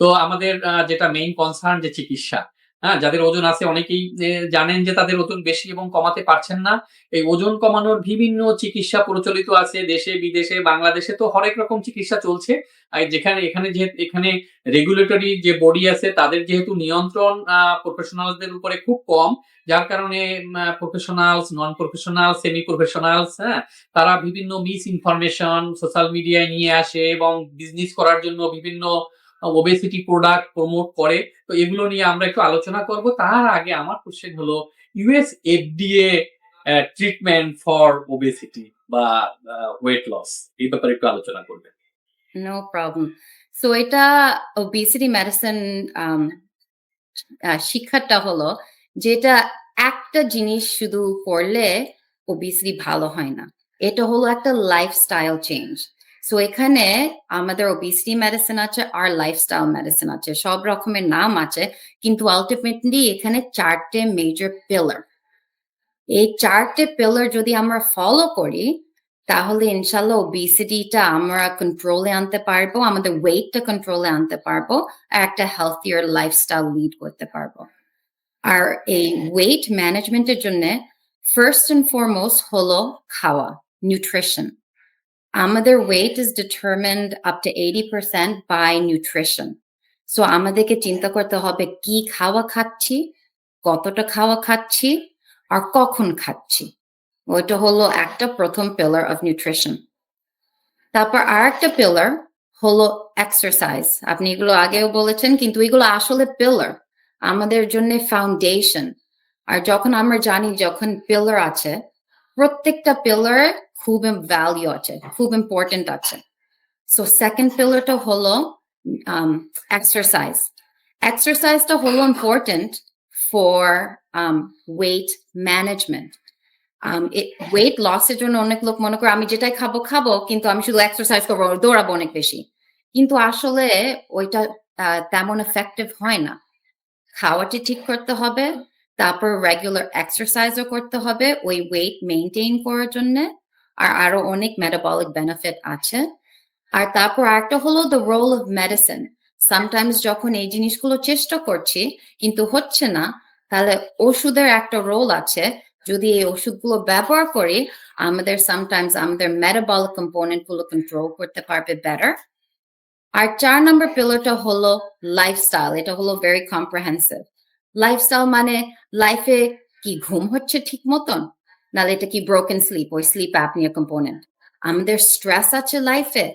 তো আমাদের যেটা মেইন কনসার্ন যে চিকিৎসা, হ্যাঁ? যাদের ওজন আছে অনেকেই জানেন যে তাদের ওজন বেশি এবং কমাতে পারছেন না। এই ওজন কমানোর বিভিন্ন চিকিৎসা প্রচলিত আছে দেশে বিদেশে, বাংলাদেশে তো হরেক রকম চিকিৎসা চলছে। যেখানে এখানে যেহে এখানে রেগুলেটরি যে বডি আছে তাদের যেহেতু নিয়ন্ত্রণ প্রফেশনালদের উপরে খুব কম, যার কারণে professionals, non professional, semi professionals, হ্যাঁ? তারা বিভিন্ন মিস ইনফরমেশন সোশ্যাল মিডিয়ায় নিয়ে আসে এবং বিজনেস করার জন্য বিভিন্ন ওবেসিটি প্রোডাক্ট প্রমোট করে। তো এগুলো নিয়ে আমরা একটু আলোচনা করব। তার আগে আমার কোশ্চেন হলো US FDA treatment for obesity বা ওয়েট লস এই ব্যাপারে একটু আলোচনা করবেন। No problem. সো এটা ওবেসিটি মেডিসিন শিক্ষাটা হলো যেটা একটা জিনিস শুধু করলে ওবেসিটি ভালো হয় না। এটা হলো একটা লাইফস্টাইল চেঞ্জ। সো এখানে আমাদের ওবেসিটি মেডিসিন আছে আর লাইফস্টাইল মেডিসিন আছে। সব রকমের নাম আছে। কিন্তু আল্টিমেটলি এখানে ৪ টে মেজর পিলার। এই ৪ টে পিলার যদি আমরা ফলো করি তাহলে ইনশাআল্লাহ ওবেসিটিটা আমরা কন্ট্রোলে আনতে পারব। আমাদের ওয়েটটা কন্ট্রোলে আনতে পারব। আর একটা হেলথিয়ার লাইফস্টাইল লিড করতে পারব। আর এই ওয়েট ম্যানেজমেন্ট এর জন্যে ফার্স্ট অ্যান্ড ফরমোস্ট হলো খাওয়া, নিউট্রিশন। আমাদের weight is determined up to 80% by nutrition. So আমাদেরকে চিন্তা করতে হবে কি খাওয়া খাচ্ছি, কতটা খাওয়া খাচ্ছি, আর কখন খাচ্ছি। ওইটা হলো একটা ১ম পিলার অফ নিউট্রিশন। তারপর আরেকটা পিলার হলো এক্সারসাইজ। আপনি এগুলো আগেও বলেছেন কিন্তু এগুলো আসলে পিলার। আমাদের জন্যে ফাউন্ডেশন। আর যখন আমরা জানি যখন পিলার আছে, প্রত্যেকটা পিলারে খুব ভ্যালু আছে, খুব ইম্পোর্টেন্ট আছে। সো 2nd পিলারটা হলো আম এক্সারসাইজ। এক্সারসাইজটা হলো important for um weight management. Um a weight loss এর জন্য অনেক লোক মনে করে আমি যেটাই খাব, খাব কিন্তু আমি শুধু এক্সারসাইজ করব, দৌড়াবো অনেক বেশি। কিন্তু আসলে ওইটা আ তেমন ইফেক্টিভ হয় না। খাওয়াটা ঠিক করতে হবে। তারপর রেগুলার এক্সারসাইজও করতে হবে ওই ওয়েট মেইনটেইন করার জন্যে। আর আরও অনেক মেটাবলিক বেনিফিট আছে। আর তারপর আরেকটা হলো the role of medicine. sometimes যখন এই জিনিসগুলো চেষ্টা করছি কিন্তু হচ্ছে না, তাহলে ওষুধের একটা রোল আছে। যদি এই ওষুধগুলো ব্যবহার করি, আমাদের সামটাইমস আমাদের মেটাবলিক কম্পোনেন্টগুলো কন্ট্রোল করতে পারবে বেটার। আর ৪ নাম্বার পিলারটা হলো লাইফস্টাইল। এটা হলো ভেরি কম্প্রিহেনসিভ। লাইফস্টাইল মানে লাইফে কি ঘুম হচ্ছে ঠিক মতন? নাহলে এটা কি ব্রোকেন স্লিপ, ওই স্লিপ অ্যাপনিয়া কম্পোনেন্ট। আমাদের স্ট্রেস আছে লাইফে।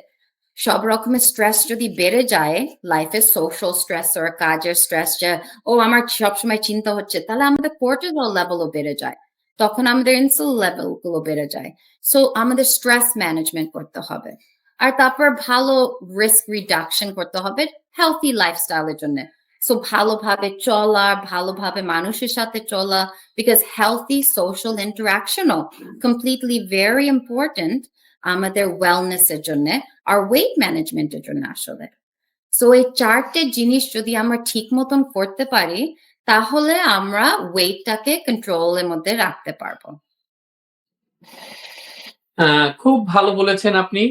সব রকমের স্ট্রেস যদি বেড়ে যায়, লাইফে সোশ্যাল স্ট্রেসর, কাজের স্ট্রেস যে ও আমার সবসময় চিন্তা হচ্ছে, তাহলে আমাদের কর্টিসল লেভেলও বেড়ে যায়। তখন আমাদের ইনসুলিন লেভেলগুলো বেড়ে যায়। সো আমাদের স্ট্রেস ম্যানেজমেন্ট করতে হবে। আর তারপর ভালো রিস্ক রিডাকশন করতে হবে হেলথি লাইফস্টাইল এর জন্যে। সো ভালোভাবে চলা, ভালোভাবে মানুষের সাথে চলা বিকজ হেলথি সোশ্যাল ইন্টারেকশন ও কমপ্লিটলি ভেরি ইম্পোর্টেন্ট আমাদের ওয়েলনেস এর জন্যে আর ওয়েট ম্যানেজমেন্ট এর জন্য আসলে। সো এই ৪ টে জিনিস যদি আমরা ঠিক মতন করতে পারি, তাহলে আমরা ওয়েটটাকে কন্ট্রোল এর মধ্যে রাখতে পারব। খুব ভালো বলেছেন আপনি।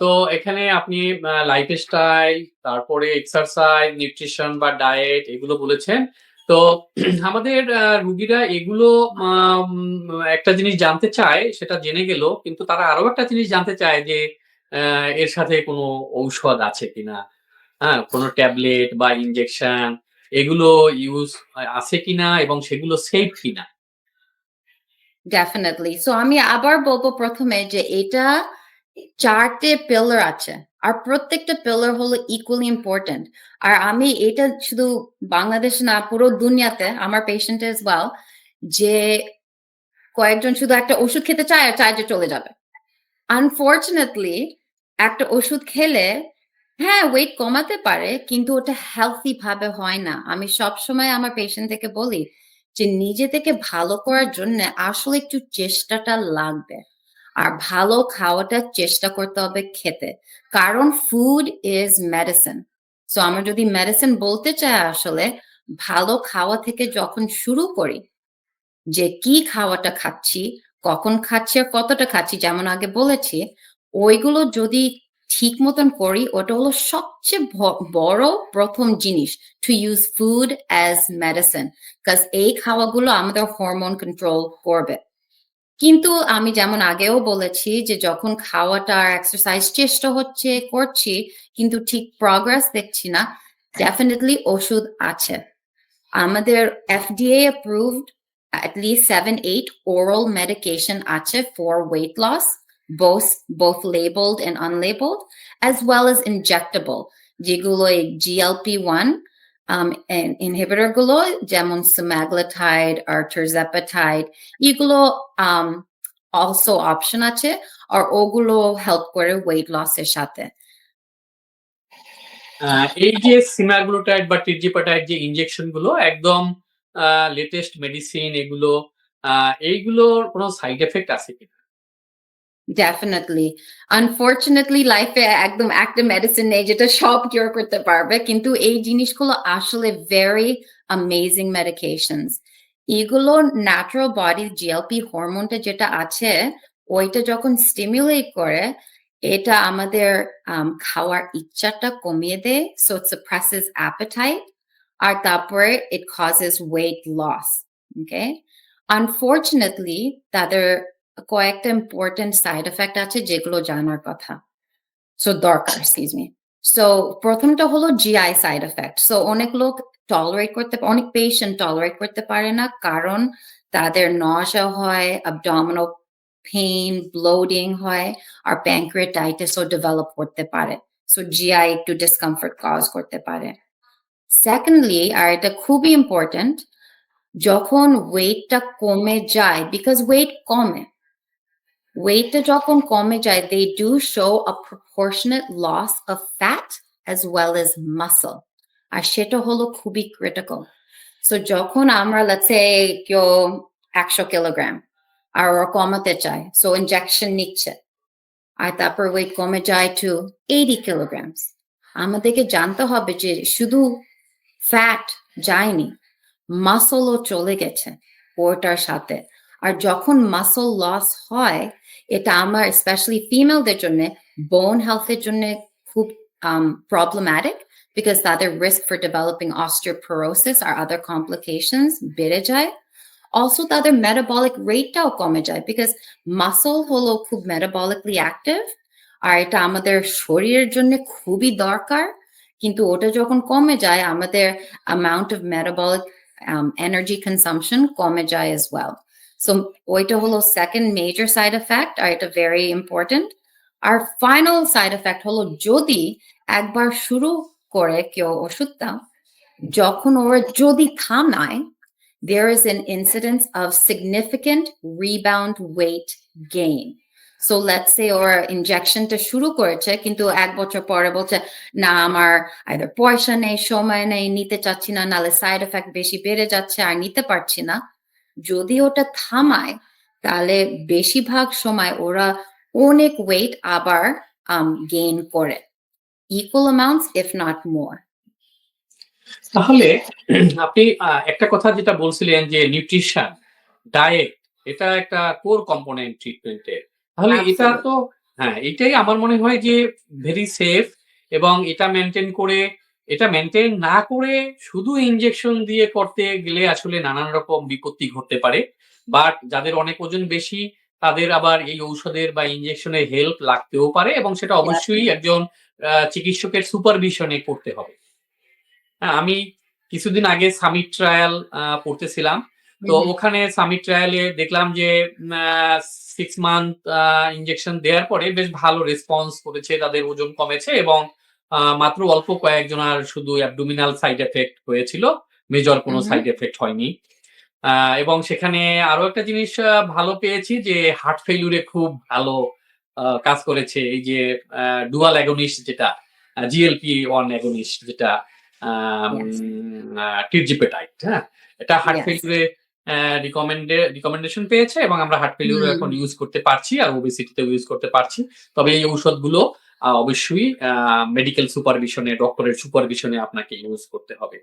তো এখানে আপনি আ লাইফস্টাইল, তারপরে এক্সারসাইজ, নিউট্রিশন বা ডায়েট এগুলো বলেছেন। তো আমাদের রোগীরা এগুলো একটা জিনিস জানতে চায়, সেটা জেনে গেল। কিন্তু তারা আরও একটা জিনিস জানতে চায় যে এর সাথে কোনো ঔষধ আছে কিনা? হ্যাঁ? কোনো ট্যাবলেট বা ইনজেকশন এগুলো ইউজ আছে কিনা এবং সেগুলো সেফ কিনা? ডেফিনিটলি। সো আমি আবার বলব প্রথমে যে এটা ৪ টে পিলার আছে। আর প্রত্যেকটা পিলার হলো ইকুয়ালি ইম্পোর্টেন্ট। আর আমি এটা শুধু বাংলাদেশ না পুরো দুনিয়াতে আমার পেশেন্ট এস ওয়েল যে কয়েকজন শুধু একটা ওষুধ খেতে চায় আর চায় যে চলে যাবে। আনফরচুনেটলি একটা ওষুধ খেলে হ্যাঁ, ওয়েট কমাতে পারে কিন্তু ওটা হেলথি ভাবে হয় না। আমি সবসময় আমার পেশেন্ট থেকে বলি যে নিজে থেকে ভালো করার জন্য আসলে একটু চেষ্টাটা লাগবে। আর ভালো খাওয়াটা চেষ্টা করতে হবে খেতে। কারণ ফুড ইজ মেডিসিন। সো আমরা যদি মেডিসিন বলতে চাই আসলে ভালো খাওয়া থেকে যখন শুরু করি, যে কি খাওয়াটা খাচ্ছি, কখন খাচ্ছি আর কতটা খাচ্ছি যেমন আগে বলেছি, ওইগুলো যদি ঠিক মতন করি ওটা হলো সবচেয়ে বড় প্রথম জিনিস to use food as medicine কাজ এই খাওয়াগুলো আমাদের হরমোন কন্ট্রোল করবে কিন্তু আমি যেমন আগেও বলেছি যে যখন খাওয়াটা আর এক্সারসাইজ চেষ্টা হচ্ছে করছি কিন্তু ঠিক প্রগ্রেস দেখছি না ডেফিনেটলি ওষুধ আছে আমাদের FDA at least seven, eight oral medication আছে for weight loss, both both labeled and unlabeled, as well as injectable. যেগুলো এই GLP-1 um, and inhibitor যেমন semaglutide or tirzepatide এগুলো um, also option আছে আর ওগুলো help করে loss এর সাথে. এই যে সিমাগ্লোটাইড বা টিরজিপাটাইড যে ইনজেকশনগুলো একদম লেটেস্ট মেডিসিন এগুলো এইগুলোর কোনো সাইড এফেক্ট আছে কিনা? ডেফিনেটলি আনফর্চুনেটলি লাইফে একদম একটা মেডিসিন নেই যেটা সব কিওর করতে পারবে। কিন্তু এই জিনিসগুলো আসলে ভেরি অ্যামেজিং মেডিকেশনস এগুলো ন্যাচারাল বডি জিএলপি হরমোনটা যেটা আছে ওইটা যখন স্টিমুলেট করে এটা আমাদের um, খাওয়ার ইচ্ছাটা কমিয়ে দেয় সো ইট সাপ্রেসেস অ্যাপেটাইট আর তারপরে it causes weight loss okay unfortunately তাদের কয়েকটা ইম্পর্টেন্ট সাইড এফেক্ট আছে যেগুলো জানার কথা। সো দরকার এক্সকিউজ মি সো প্রথমটা হলো জিআই সাইড এফেক্ট সো অনেক লোক টলারেট করতে, অনেক পেশেন্ট টলারেট করতে পারে না কারণ তাদের নশা হয় অ্যাবডোমিনাল পেইন ব্লোডিং হয়, আর প্যাঙ্ক্রিয়াটাইটিসও ডেভেলপ করতে পারে। সো জিআই একটু ডিসকমফর্ট কজ করতে পারে। সেকেন্ডলি আর এটা খুবই ইম্পর্টেন্ট যখন ওয়েটটা কমে যায় বিকজ ওয়েট কমে ওয়েটটা যখন কমে যায় they do show a proportionate loss of fat as well as muscle. আর সেটা হলো খুবই ক্রিটিক্যাল সো যখন আমরা let's say কেউ একশো কিলোগ্রাম আর ওরা কমাতে চায় সো ইনজেকশন নিচ্ছে আর তারপর ওয়েট কমে যায় টু এইটি কিলোগ্রামস আমাদেরকে জানতে হবে যে শুধু ফ্যাট যায়নি মাসলও চলে গেছে ওটার সাথে আর যখন মাসল লস হয় এটা আমার স্পেশালি ফিমেলদের জন্য বোন হেলথের জন্য খুব প্রবলেম্যাটিক বিকজ তাদের রিস্ক ফর ডেভেলপিং অস্টিওপোরোসিস আর আদার কমপ্লিকেশনস বেড়ে যায় অলসো তাদের মেটাবলিক রেটটাও কমে যায় বিকজ মাসল হলো খুব মেটাবলিকলি অ্যাক্টিভ আর এটা আমাদের শরীরের জন্য খুবই দরকার কিন্তু ওটা যখন কমে যায় আমাদের amount of metabolic um, energy consumption কমে যায় as well. So ওইটা হলো second major side effect আর এটা very important. আর final side effect হলো যদি একবার শুরু করে কেউ ওষুধটা যখন ওরা যদি থামায় there is an incidence of significant rebound weight gain. So let's say ওরা ইনজেকশনটা শুরু করেছে কিন্তু এক বছর পরে বলছে না আমার either পয়সা নেই সময় নেই নিতে চাচ্ছি না নালে সাইড এফেক্ট বেশি বেড়ে যাচ্ছে আর নিতে পারছি না যদি ওটা থামায় তাহলে বেশিরভাগ সময় ওরা অনেক ওয়েট আবার গেইন করে। Equal amounts if not more তাহলে আপনি একটা কথা যেটা বলছিলেন যে নিউট্রিশন ডায়েট এটা একটা কোর কম্পোনেন্ট ট্রিটমেন্টের তাহলে এটা তো হ্যাঁ এটাই আমার মনে হয় যে ভেরি সেফ এবং এটা মেনটেন করে এটা মেনটেন না করে শুধু ইনজেকশন দিয়ে করতে গেলে আসলে নানান রকম বিপত্তি ঘটতে পারে। বাট যাদের অনেক ওজন বেশি তাদের আবার এই ঔষধের বা ইনজেকশনের হেল্প লাগতেও পারে এবং সেটা অবশ্যই একজন চিকিৎসকের সুপারভিশনে করতে হবে। হ্যাঁ আমি কিছুদিন আগে সামিট ট্রায়াল পড়তেছিলাম তো ওখানে সামিট ট্রায়ালে দেখলাম যে সিক্স মান্থ ইনজেকশন দেওয়ার পরে বেশ ভালো রেসপন্স করেছে তাদের ওজন কমেছে এবং মাত্র অল্প কয়েকজনের শুধু অ্যাবডোমিনাল সাইড এফেক্ট হয়েছিল মেজর কোনো। সাইড এফেক্ট হয়নি এবং সেখানে আরও একটা জিনিস ভালো পেয়েছি যে হার্ট ফেইলুরে খুব ভালো কাজ করেছে এই যে ডুয়াল অ্যাগনিস্ট যেটা জিএলপি ওয়ান অ্যাগনিস্ট যেটা. টিরজিপেটাইট হ্যাঁ এটা হার্ট রিকমেন্ডে রিকমেন্ডেশন পেয়েছে এবং আমরা হার্ট হুম। এখন ইউজ করতে পারছি আর ওবেসিটিতে ইউজ করতে পারছি তবে এই ঔষধগুলো অবশ্যই মেডিকেল সুপারভিশনে ডক্টরের সুপারভিশনে আপনাকে ইউজ করতে হবে।